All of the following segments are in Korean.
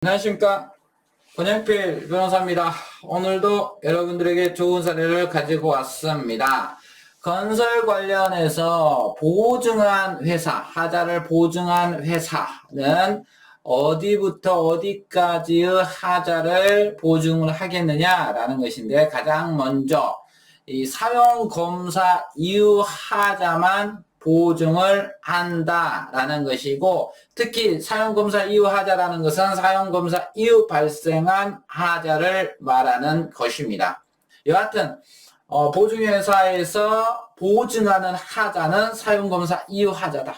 안녕하십니까. 권영필 변호사입니다. 오늘도 여러분들에게 좋은 사례를 가지고 왔습니다. 건설 관련해서 보증한 회사, 하자를 보증한 회사는 어디부터 어디까지의 하자를 보증을 하겠느냐 라는 것인데 가장 먼저 이 사용검사 이후 하자만 보증을 한다라는 것이고 특히 사용검사 이후 하자라는 것은 사용검사 이후 발생한 하자를 말하는 것입니다. 여하튼 어, 보증회사에서 보증하는 하자는 사용검사 이후 하자다.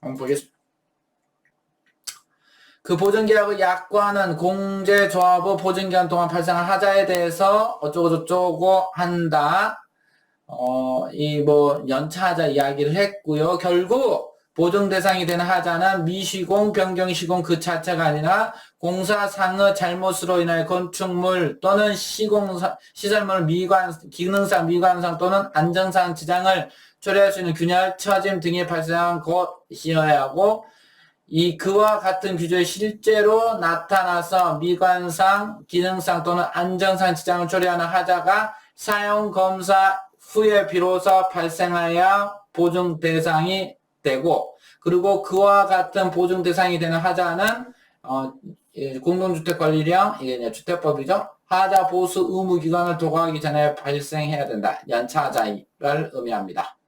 한번 보겠습니다. 그 보증계약의 약관은 공제조합의 보증기간 동안 발생한 하자에 대해서 어쩌고저쩌고 한다. 어, 이 뭐 연차하자 이야기를 했고요. 결국 보증 대상이 되는 하자는 미시공, 변경시공 그 자체가 아니라 공사상의 잘못으로 인하여 건축물 또는 시공사, 시설물 미관, 기능상, 미관상 또는 안정상 지장을 초래할 수 있는 균열, 처짐 등이 발생한 것이어야 하고 이 그와 같은 규조에 실제로 나타나서 미관상, 기능상 또는 안정상 지장을 초래하는 하자가 사용 검사 후에 비로소 발생하여 보증 대상이 되고 그리고 그와 같은 보증 대상이 되는 하자는 어, 예, 공동주택관리령 이게 이제 주택법이죠. 하자 보수 의무 기간을 도과하기 전에 발생해야 된다. 연차 하자를 의미합니다.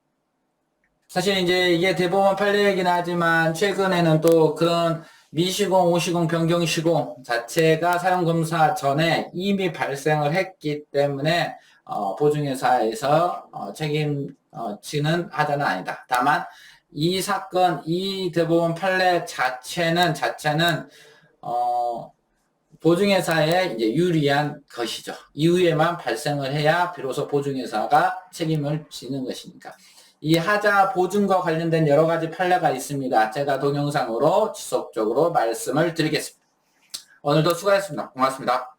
사실 이제 이게 대법원 판례이긴 하지만 최근에는 또 그런 미시공, 오시공, 변경시공 자체가 사용검사 전에 이미 발생을 했기 때문에 어, 보증회사에서 어, 책임지는 하자는 아니다. 다만 이 사건, 이 대법원 판례 자체는 자체는 어, 보증회사에 이제 유리한 것이죠. 이후에만 발생을 해야 비로소 보증회사가 책임을 지는 것이니까. 이 하자 보증과 관련된 여러 가지 판례가 있습니다. 제가 동영상으로 지속적으로 말씀을 드리겠습니다. 오늘도 수고하셨습니다. 고맙습니다.